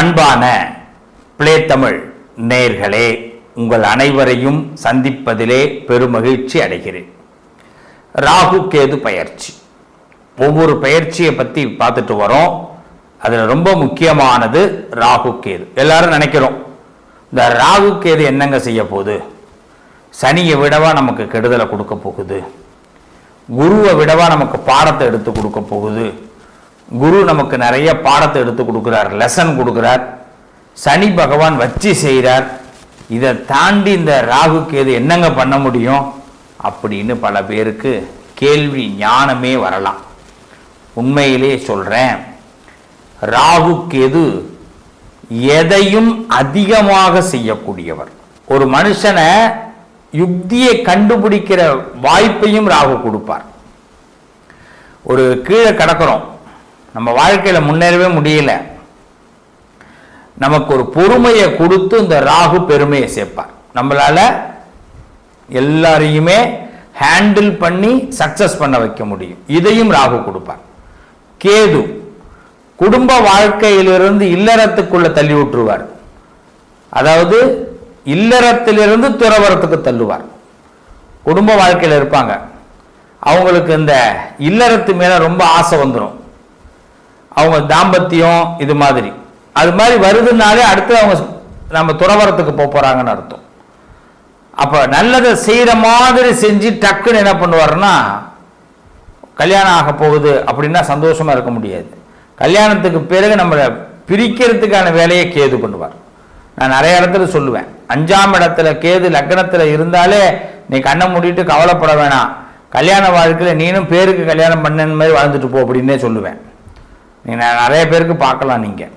அன்பான பிளே தமிழ் நேர்களே உங்கள் அனைவரையும் சந்திப்பதிலே பெருமகிழ்ச்சி அடைகிறேன். ராகு கேது பயிற்சி. ஒவ்வொரு பயிற்சியை பற்றி பார்த்துட்டு வரோம். அதில் ரொம்ப முக்கியமானது ராகு கேது. எல்லாரும் நினைக்கிறோம் இந்த ராகு கேது என்னங்க செய்ய போகுது? சனியை விடவா நமக்கு கெடுதலை கொடுக்க போகுது? குருவை விடவா நமக்கு பாடத்தை எடுத்து கொடுக்க போகுது? குரு நமக்கு நிறைய பாடத்தை எடுத்து கொடுக்குறார் லெசன் கொடுக்குறார். சனி பகவான் வச்சு செய்கிறார். இதை தாண்டி இந்த ராகு கேது என்னங்க பண்ண முடியும்? அப்படின்னு பல பேருக்கு கேள்வி ஞானமே வரலாம். உண்மையிலே சொல்கிறேன் ராகு கேது எதையும் அதிகமாக செய்யக்கூடியவர். ஒரு மனுஷனை யுக்தியை கண்டுபிடிக்கிற வாய்ப்பையும் ராகு கொடுப்பார். ஒரு கீழே கிடக்கிறோம். நம்ம வாழ்க்கையில் முன்னேறவே முடியல. நமக்கு ஒரு பொறுமையை கொடுத்து இந்த ராகு பெருமையை சேர்ப்பார். நம்மளால எல்லாரையுமே ஹேண்டில் பண்ணி சக்சஸ் பண்ண வைக்க முடியும். இதையும் ராகு கொடுப்பார். கேது குடும்ப வாழ்க்கையிலிருந்து இல்லறத்துக்குள்ள தள்ளி விட்டுருவார். அதாவது இல்லறத்திலிருந்து துறவரத்துக்கு தள்ளுவார். குடும்ப வாழ்க்கையில் இருப்பாங்க. அவங்களுக்கு இந்த இல்லறத்து மேலே ரொம்ப ஆசை வந்துடும் அவங்க தாம்பத்தியம் இது மாதிரி. அது மாதிரி வருதுனாலே அடுத்து அவங்க நம்ம துறவரத்துக்கு போக போகிறாங்கன்னு அர்த்தம். அப்போ நல்லதை செய்கிற மாதிரி செஞ்சு டக்குன்னு என்ன பண்ணுவாருன்னா கல்யாணம் ஆக போகுது அப்படின்னா சந்தோஷமாக இருக்க முடியாது. கல்யாணத்துக்கு பிறகு நம்மளை பிரிக்கிறதுக்கான வேலையை கேது பண்ணுவார். நான் நிறைய இடத்துல சொல்லுவேன். அஞ்சாம் இடத்துல கேது லக்னத்தில் இருந்தாலே நீ கண்ணை மூடிட்டு கவலைப்பட வேணாம். கல்யாண வாழ்க்கையில் நீனும் பேருக்கு கல்யாணம் பண்ணன மாதிரி வாழ்ந்துட்டு போ அப்படின்னே சொல்லுவேன். நீங்கள் நிறைய பேருக்கு பார்க்கலாம் நீங்கள்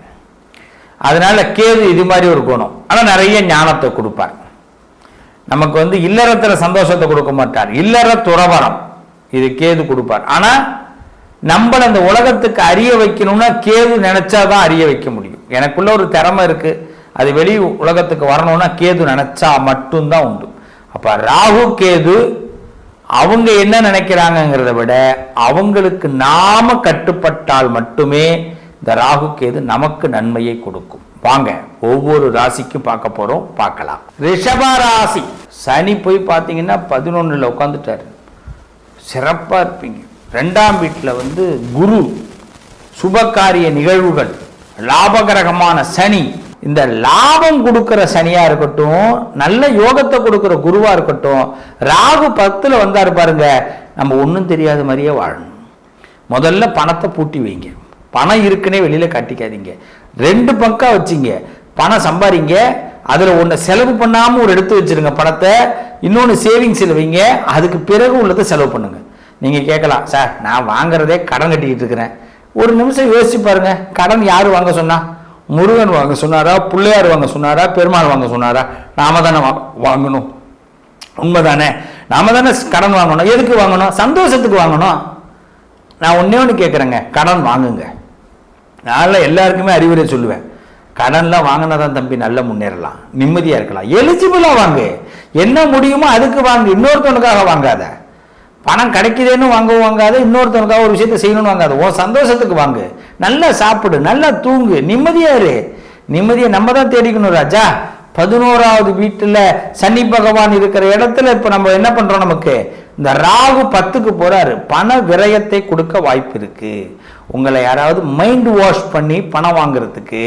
அதனால் கேது இது மாதிரி ஒரு குணம். ஆனால் நிறைய ஞானத்தை கொடுப்பார். நமக்கு வந்து இல்லறத்தில் சந்தோஷத்தை கொடுக்க மாட்டார். இல்லற துறவரம் இது கேது கொடுப்பார். ஆனால் நம்மளை அந்த உலகத்துக்கு அறிய வைக்கணும்னா கேது நினைச்சாதான் அறிய வைக்க முடியும். எனக்குள்ள ஒரு திறமை இருக்கு. அது வெளி உலகத்துக்கு வரணும்னா கேது நினச்சா மட்டும்தான் உண்டு. அப்போ ராகு கேது அவங்க என்ன நினைக்கிறாங்கங்கிறத விட அவங்களுக்கு நாம கட்டுப்பட்டால் மட்டுமே இந்த ராகு கேது நமக்கு நன்மையை கொடுக்கும். வாங்க ஒவ்வொரு ராசிக்கும் பார்க்க போறோம் பார்க்கலாம். ரிஷப ராசி. சனி போய் பார்த்தீங்கன்னா பதினொன்னுல உட்காந்துட்டாரு சிறப்பாக இருப்பீங்க. ரெண்டாம் வீட்டில் வந்து குரு சுபகாரிய நிகழ்வுகள் லாபகரகமான சனி இந்த லாபம் கொடுக்குற சனியா இருக்கட்டும் நல்ல யோகத்தை கொடுக்குற குருவா இருக்கட்டும் ராகு பத்துல வந்தாரு பாருங்க நம்ம ஒன்றும் தெரியாத மாதிரியே வாழணும். முதல்ல பணத்தை பூட்டி வைங்க. பணம் இருக்குன்னே வெளியில காட்டிக்காதீங்க. ரெண்டு பக்கம் வச்சிங்க. பணம் சம்பாதிங்க அதில் ஒன்று செலவு பண்ணாமல் ஒரு எடுத்து வச்சிருங்க பணத்தை. இன்னொன்று சேவிங்ஸில் வைங்க. அதுக்கு பிறகு உள்ளதை செலவு பண்ணுங்க. நீங்கள் கேட்கலாம் சார் நான் வாங்குறதே கடன் கட்டிக்கிட்டு இருக்கிறேன். ஒரு நிமிஷம் யோசிச்சு பாருங்க. கடன் யார் வாங்க சொன்னா? முருகன் வாங்க சொன்னாரா பிள்ளையார் வாங்க சொன்னாரா பெருமாள் வாங்க சொன்னாரா? நாம தானே வாங்கணும். உண்மைதானே? நாம தானே கடன் வாங்கணும். எதுக்கு வாங்கணும்? சந்தோஷத்துக்கு வாங்கணும். நான் ஒன்றே ஒன்று கேட்குறேங்க கடன் வாங்குங்க. நான் எல்லாருக்குமே அறிவுரை சொல்லுவேன். கடன்லாம் வாங்கினா தான் தம்பி நல்லா முன்னேறலாம். நிம்மதியாக இருக்கலாம். எலிஜிபிளாக வாங்கு. என்ன முடியுமோ அதுக்கு வாங்கு. இன்னொருத்தவனுக்காக வாங்காத. பணம் கிடைக்குதேன்னு வாங்கவும் வாங்காத இன்னொருத்தவனுக்காக ஒரு விஷயத்தை செய்யணும்னு வாங்காத. உன் சந்தோஷத்துக்கு வாங்கு. நல்லா சாப்பிடு நல்லா தூங்கு. நிம்மதியாக இரு. நிம்மதியை நம்ம தான் தேடிக்கணும் ராஜா. பதினோராவது வீட்டில் சனி பகவான் இருக்கிற இடத்துல இப்போ நம்ம என்ன பண்ணுறோம் நமக்கு? இந்த ராகு பத்துக்கு போறாரு. பண விரயத்தை கொடுக்க வாய்ப்பு இருக்கு. உங்களை யாராவது மைண்ட் வாஷ் பண்ணி பணம் வாங்குறதுக்கு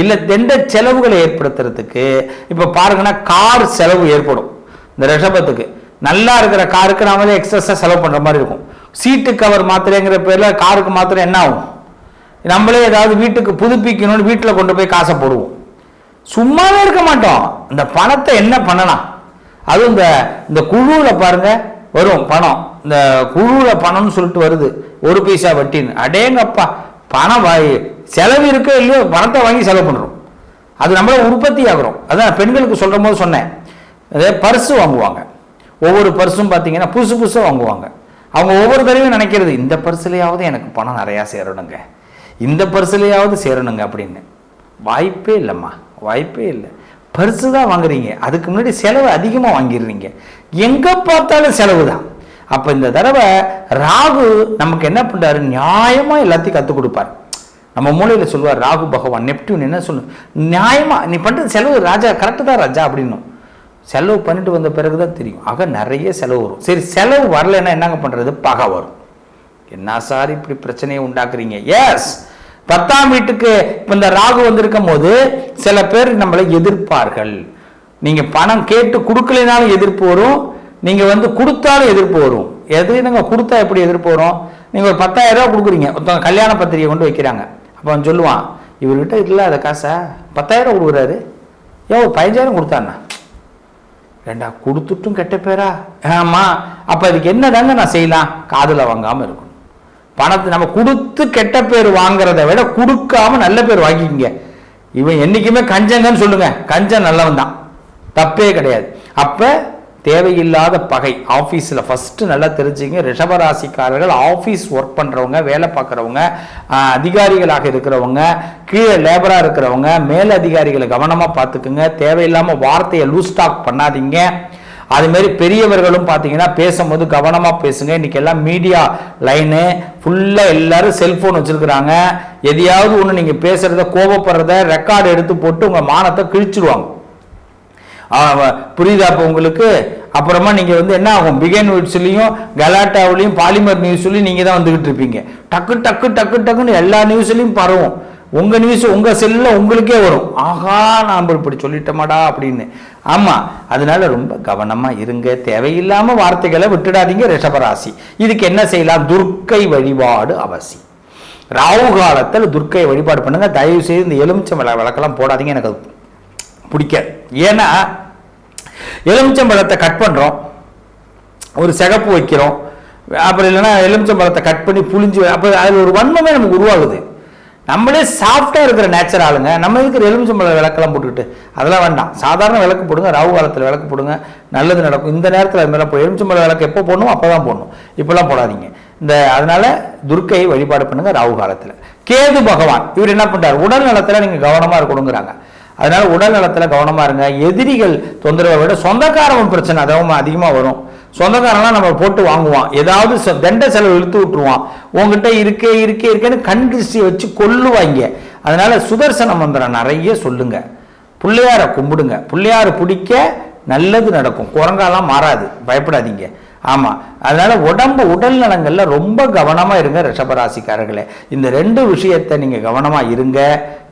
இல்லை தெண்ட செலவுகளை ஏற்படுத்துறதுக்கு இப்போ பாருங்கன்னா கார் செலவு ஏற்படும். இந்த ரிஷபத்துக்கு. நல்லா இருக்கிற காருக்கு நாமளே எக்ஸஸாக செலவு பண்ணுற மாதிரி இருக்கும். சீட்டு கவர் மாத்திரைங்கிற பேரில் காருக்கு மாத்திரை என்ன ஆகும்? நம்மளே ஏதாவது வீட்டுக்கு புதுப்பிக்கணும்னு வீட்டில் கொண்டு போய் காசை போடுவோம். சும்மாவே இருக்க மாட்டோம். இந்த பணத்தை என்ன பண்ணலாம்? அதுவும் இந்த இந்த குழுவில் பாருங்கள் வரும் பணம். இந்த குழுவில் பணம்னு சொல்லிட்டு வருது. ஒரு பைசா வட்டின்னு. அடேங்கப்பா பணம் வாங்கி செலவு இருக்கோ இல்லையோ பணத்தை வாங்கி செலவு பண்ணுறோம் அது நம்மள உற்பத்தி ஆகிறோம். அதான் பெண்களுக்கு சொல்கிற போது சொன்னேன். அதே பர்ஸு வாங்குவாங்க. ஒவ்வொரு பர்ஸும் பார்த்தீங்கன்னா புதுசு புதுசாக வாங்குவாங்க. அவங்க ஒவ்வொரு தடவையும் நினைக்கிறது இந்த பர்சுலையாவது எனக்கு பணம் நிறையா சேரணுங்க. இந்த பர்சுலையாவது சேரணுங்க அப்படின்னு. வாய்ப்பே இல்லைம்மா. வாய்ப்பே இல்லை. பர்ஸு தான் வாங்குறீங்க. அதுக்கு முன்னாடி செலவு அதிகமாக வாங்கிடுறீங்க. எங்கே பார்த்தாலும் செலவு தான் அப்போ இந்த தடவை ராகு நமக்கு என்ன பண்ணுறாரு நியாயமாக எல்லாத்தையும் கற்றுக் கொடுப்பார். நம்ம மூலையில் சொல்லுவார் ராகு பகவான் நெப்டியூன் என்ன சொல்லு நியாயமாக நீ பண்ணுறது செலவு ராஜா கரெக்டு தான் ராஜா அப்படின்னும். செலவு பண்ணிட்டு வந்த பிறகு தான் தெரியும். ஆக நிறைய செலவு வரும். சரி செலவு வரலைன்னா என்னங்க பண்ணுறது பகை வரும். என்ன சார் இப்படி பிரச்சனையை உண்டாக்குறீங்க? எஸ் பத்தாம் வீட்டுக்கு இப்போ இந்த ராகு வந்திருக்கும் போது சில பேர் நம்மளை எதிர்ப்பார்கள். நீங்கள் பணம் கேட்டு கொடுக்கலைனாலும் எதிர்ப்பு வரும். நீங்கள் வந்து கொடுத்தாலும் எதிர்ப்பு வரும். எது நீங்கள் கொடுத்தா எப்படி எதிர்ப்பு வரும்? நீங்கள் ஒரு பத்தாயிரம் ரூபா கொடுக்குறீங்க. ஒருத்தவங்க கல்யாண பத்திரிகை கொண்டு வைக்கிறாங்க. அப்போ அவன் சொல்லுவான் இவர்கிட்ட இல்லை அதை காசை பத்தாயிரம் ரூபாய் கொடுக்குறாரு. ஏன் ஒரு பதினஞ்சாயிரம் கொடுத்தாண்ணா ஏண்டா கொடுத்துட்டும் கெட்ட பேரா? ஏமா அப்போ அதுக்கு இதுக்கு என்னதாங்க நான் செய்யலாம்? காதில் வாங்காமல் இருக்கணும். பணத்தை நம்ம கொடுத்து கெட்ட பேர் வாங்குறத விட கொடுக்காம நல்ல பேர் வாங்கிக்கிங்க. இவன் என்றைக்குமே கஞ்சங்கன்னு சொல்லுங்க. கஞ்சன் நல்லவன் தான் தப்பே கிடையாது. அப்போ தேவையில்லாத பகை. ஆஃபீஸில் ஃபஸ்ட்டு நல்லா தெரிஞ்சுங்க. ரிஷபராசிக்காரர்கள் ஆஃபீஸ் ஒர்க் பண்ணுறவங்க வேலை பார்க்குறவங்க அதிகாரிகளாக இருக்கிறவங்க கீழே லேபராக இருக்கிறவங்க மேல் அதிகாரிகளை கவனமாக பார்த்துக்குங்க. தேவையில்லாமல் வார்த்தையை லூஸ் ஸ்டாக் பண்ணாதீங்க. அதுமாரி பெரியவர்களும் பார்த்தீங்கன்னா பேசும்போது கவனமாக பேசுங்க. இன்றைக்கி எல்லாம் மீடியா லைனு ஃபுல்லாக எல்லாரும் செல்ஃபோன் வச்சுருக்குறாங்க. எதையாவது ஒன்று நீங்கள் பேசுகிறத கோபப்படுறத ரெக்கார்டு எடுத்து போட்டு உங்கள் மானத்தை கிழிச்சிடுவாங்க புரியுதா அப்போ உங்களுக்கு? அப்புறமா நீங்கள் வந்து என்ன ஆகும்? பிகன் வீட்ஸ்லையும் கலாட்டாவிலையும் பாலிமர் நியூஸ்லையும் நீங்கள் தான் வந்துக்கிட்டு இருப்பீங்க. டக்கு டக்கு டக்கு டக்குன்னு எல்லா நியூஸ்லையும் பரவும். உங்கள் நியூஸ் உங்கள் செல்லில் உங்களுக்கே வரும். ஆஹா நாம் இப்படி சொல்லிட்டோமாடா அப்படின்னு. ஆமாம் அதனால ரொம்ப கவனமாக இருங்க. தேவையில்லாமல் வார்த்தைகளை விட்டுடாதீங்க ரிஷபராசி. இதுக்கு என்ன செய்யலாம்? துர்க்கை வழிபாடு அவசியம் ராகு காலத்தில் துர்க்கை வழிபாடு பண்ணுங்க. தயவு செய்து இந்த எலுமிச்சம் விளக்கெல்லாம் போடாதீங்க. எனக்கு அது பிடிக்காது. ஏன்னா எலுமிச்சம்பழத்தை கட் பண்ணுறோம் ஒரு சிகப்பு வைக்கிறோம். அப்புறம் இல்லைன்னா எலுமிச்சம்பழத்தை கட் பண்ணி புளிஞ்சு அப்போ அதில் ஒரு வன்மமே நமக்கு உருவாகுது. நம்மளே சாஃப்டாக இருக்கிற நேச்சர் ஆளுங்க நம்ம இருக்கிற எலுமிச்சம்பழ விளக்கெல்லாம் போட்டுக்கிட்டு? அதெல்லாம் வேண்டாம். சாதாரண விளக்கு போடுங்க ராகு காலத்தில் விளக்கு போடுங்க நல்லது நடக்கும். இந்த நேரத்தில் அது மாதிரிலாம் போ எலுமிச்சம்பழ விளக்கு எப்போ போடணும் அப்போ தான் போடணும். இப்போல்லாம் போடாதீங்க. இந்த அதனால துர்க்கையை வழிபாடு பண்ணுங்கள் ராகு காலத்தில். கேது பகவான் இவர் என்ன பண்ணுறாரு உடல் நலத்தில் நீங்கள் கவனமாக இருக்கணுங்கிறாங்க. அதனால உடல் நலத்தில் கவனமாக இருங்க. எதிரிகள் தொந்தரவை விட சொந்தக்காரவன் பிரச்சனை அதிகமாக அதிகமாக வரும். சொந்தக்காரன்லாம் நம்ம போட்டு வாங்குவான். ஏதாவது தண்ட செலவு இழுத்து விட்டுருவான். உங்ககிட்ட இருக்கே இருக்கே இருக்கேன்னு கண் திருஷ்டி வச்சு கொல்லுவாங்க. அதனால சுதர்சன மந்திரம் நிறைய சொல்லுங்க. பிள்ளையாரை கும்பிடுங்க. பிள்ளையாரை பிடிக்க நல்லது நடக்கும். குரங்காலாம் மாறாது. பயப்படாதீங்க. ஆமாம் அதனால் உடம்பு உடல் நலங்களில் ரொம்ப கவனமாக இருங்க ரிஷபராசிக்காரர்களே. இந்த ரெண்டு விஷயத்தை நீங்கள் கவனமாக இருங்க.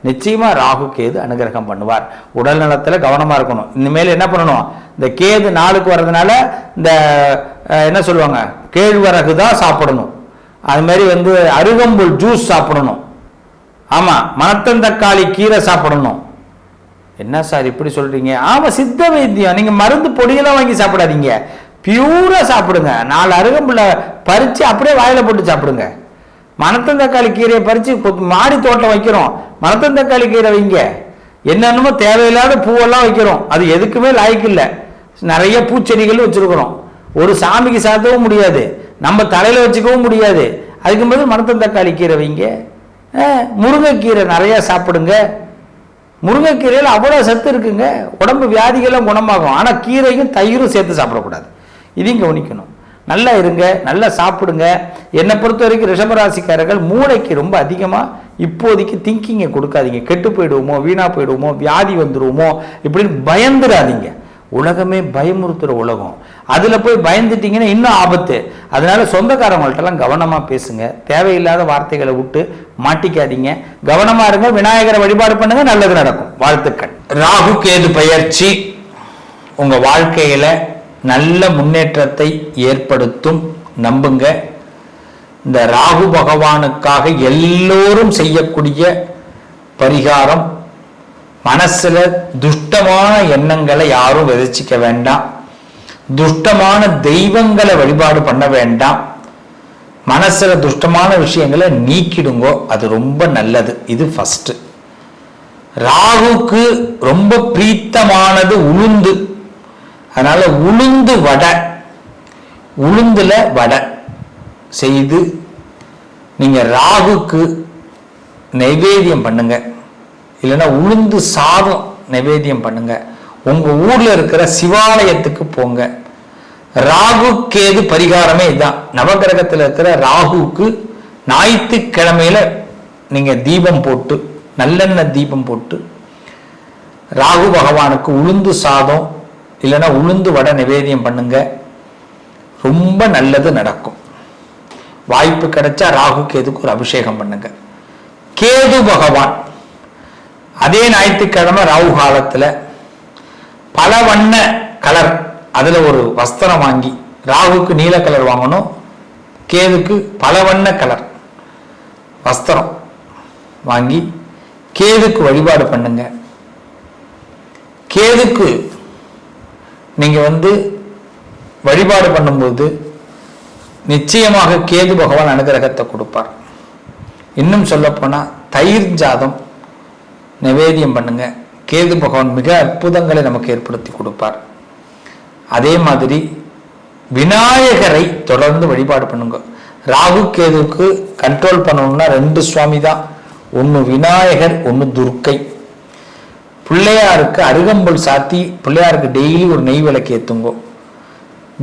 நிச்சயமாக ராகு கேது அனுகிரகம் பண்ணுவார். உடல் நலத்தில் கவனமாக இருக்கணும். இனிமேல் என்ன பண்ணணும்? இந்த கேது நாளுக்கு வர்றதுனால இந்த என்ன சொல்லுவாங்க? கேழ்வரகு தான் சாப்பிடணும் அதுமாரி வந்து அருகம்புல் ஜூஸ் சாப்பிடணும். ஆமாம் மணத்தந்தக்காளி கீரை சாப்பிடணும். என்ன சார் இப்படி சொல்றீங்க? ஆமாம் சித்த வைத்தியம். நீங்கள் மருந்து பொடியெல்லாம் வாங்கி சாப்பிடாதீங்க. பியூராக சாப்பிடுங்க. நாலு அருகம்புள்ள பறித்து அப்படியே வாயில் போட்டு சாப்பிடுங்க. மணத்தந்தக்காளி கீரையை பறித்து மாடி தோட்டம் வைக்கிறோம். மணத்தந்தக்காளி கீரை வைங்க. என்னென்னமோ தேவையில்லாத பூவெல்லாம் வைக்கிறோம். அது எதுக்குமே லாய்க்கு இல்லை. நிறைய பூச்செடிகள் வச்சுருக்குறோம். ஒரு சாமிக்கு சாத்தவும் முடியாது. நம்ம தலையில் வச்சுக்கவும் முடியாது. அதுக்கு போது மணத்தந்தக்காளி கீரை வைங்க. முருங்கைக்கீரை நிறையா சாப்பிடுங்க. முருங்கைக்கீரையில் அவ்வளோ சத்து இருக்குங்க. உடம்பு வியாதிகள்லாம் குணமாகும். ஆனால் கீரையும் தயிரும் சேர்த்து சாப்பிடக்கூடாது. இதையும் கவனிக்கணும். நல்லா இருங்க நல்லா சாப்பிடுங்க. என்னை பொறுத்த வரைக்கும் ரிஷபராசிக்காரர்கள் மூளைக்கு ரொம்ப அதிகமாக இப்போதைக்கு திங்கிங்கை கொடுக்காதீங்க. கெட்டு போயிடுவோமோ வீணாக போயிடுவோமோ வியாதி வந்துடுவோமோ இப்படின்னு பயந்துடாதீங்க உலகமே பயமுறுத்துகிற உலகம். அதில் போய் பயந்துட்டீங்கன்னா இன்னும் ஆபத்து. அதனால சொந்தக்காரங்கள்ட்டெல்லாம் கவனமாக பேசுங்க. தேவையில்லாத வார்த்தைகளை விட்டு மாட்டிக்காதீங்க. கவனமாக இருங்க விநாயகரை வழிபாடு பண்ணுங்க நல்லது நடக்கும். வாழ்த்துக்கள். ராகு கேது பயிற்சி உங்கள் வாழ்க்கையில் நல்ல முன்னேற்றத்தை ஏற்படுத்தும் நம்புங்க. இந்த ராகு பகவானுக்காக எல்லோரும் செய்யக்கூடிய பரிகாரம் மனசுல துஷ்டமான எண்ணங்களை யாரும் விதைச்சிக்க வேண்டாம். துஷ்டமான தெய்வங்களை வழிபாடு பண்ண வேண்டாம். மனசுல துஷ்டமான விஷயங்களை நீக்கிடுங்கோ அது ரொம்ப நல்லது. இது ஃபஸ்ட்டு ராகுக்கு ரொம்ப பிரீத்தமானது உளுந்து. அதனால உளுந்து வடை உளுந்துல வடை செய்து நீங்க ராகுக்கு நைவேத்தியம் பண்ணுங்க. இல்லைன்னா உளுந்து சாதம் நைவேத்தியம் பண்ணுங்க. உங்க ஊர்ல இருக்கிற சிவாலயத்துக்கு போங்க. ராகு கேது பரிகாரமே இதுதான் நவகிரகத்தில் இருக்கிற ராகுக்கு ஞாயிற்றுக்கிழமையில நீங்கள் தீபம் போட்டு நல்லெண்ணெய் தீபம் போட்டு ராகு பகவானுக்கு உளுந்து சாதம் இல்லைன்னா உளுந்து வடை நிவேதியம் பண்ணுங்க. ரொம்ப நல்லது நடக்கும். வாய்ப்பு கிடைச்சா ராகு கேதுக்கு ஒரு அபிஷேகம் பண்ணுங்க. கேது பகவான். அதே ஞாயிற்றுக்கிழமை ராகு காலத்தில் பல வண்ண கலர் அதில் ஒரு வஸ்திரம் வாங்கி ராகுக்கு நீல கலர் வாங்கணும் கேதுக்கு பல வண்ண கலர் வஸ்திரம் வாங்கி கேதுக்கு வழிபாடு பண்ணுங்க. கேதுக்கு நீங்கள் வந்து வழிபாடு பண்ணும்போது நிச்சயமாக கேது பகவான் அனுகிரகத்தை கொடுப்பார். இன்னும் சொல்லப்போனால் தயிர் ஜாதம் நிவேதியம் பண்ணுங்க. கேது பகவான் மிக அற்புதங்களை நமக்கு ஏற்படுத்தி கொடுப்பார். அதே மாதிரி விநாயகரை தொடர்ந்து வழிபாடு பண்ணுங்க. ராகு கேதுவுக்கு கண்ட்ரோல் பண்ணணும்னா ரெண்டு சுவாமி தான் ஒன்று விநாயகர் ஒன்று துர்க்கை. பிள்ளையாருக்கு அருகம்புல் சாத்தி பிள்ளையாருக்கு டெய்லி ஒரு நெய் விளக்கு ஏற்றுங்கோ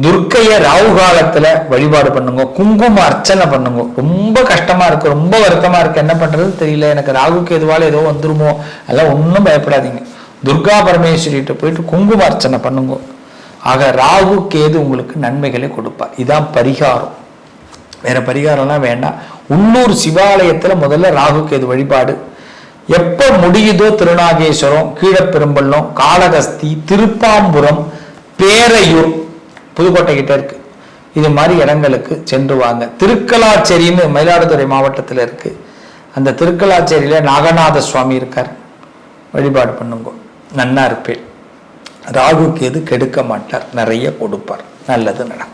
துர்க்கைய ராகு காலத்துல வழிபாடு பண்ணுங்க. குங்கும அர்ச்சனை பண்ணுங்க. ரொம்ப கஷ்டமா இருக்கு ரொம்ப வருத்தமா இருக்கு. என்ன பண்றது தெரியல. எனக்கு ராகு எதுவால ஏதோ வந்துருமோ. அதெல்லாம் ஒன்றும் பயப்படாதீங்க. துர்கா பரமேஸ்வரிட்ட போயிட்டு குங்கும அர்ச்சனை பண்ணுங்க. ஆக ராகு கேது உங்களுக்கு நன்மைகளை கொடுப்பார். இதான் பரிகாரம். வேற பரிகாரம்லாம் வேண்டாம். உள்ளூர் சிவாலயத்துல முதல்ல ராகு கேது வழிபாடு. எப்ப முடியுதோ திருநாகேஸ்வரம் கீழப்பெரும்பள்ளம் காளகஸ்தி திருப்பாம்புரம் பேரையூர் புதுக்கோட்டை கிட்ட இருக்கு. இது மாதிரி இடங்களுக்கு சென்று வாங்க. திருக்கலாச்சேரின்னு மயிலாடுதுறை மாவட்டத்தில் இருக்கு. அந்த திருக்கலாச்சேரியில நாகநாத சுவாமி இருக்கார். வழிபாடு பண்ணுங்க. நன்னா இருப்பேன். ராகுக்கு எது கெடுக்க மாட்டார். நிறைய கொடுப்பார். நல்லது நடக்கும்.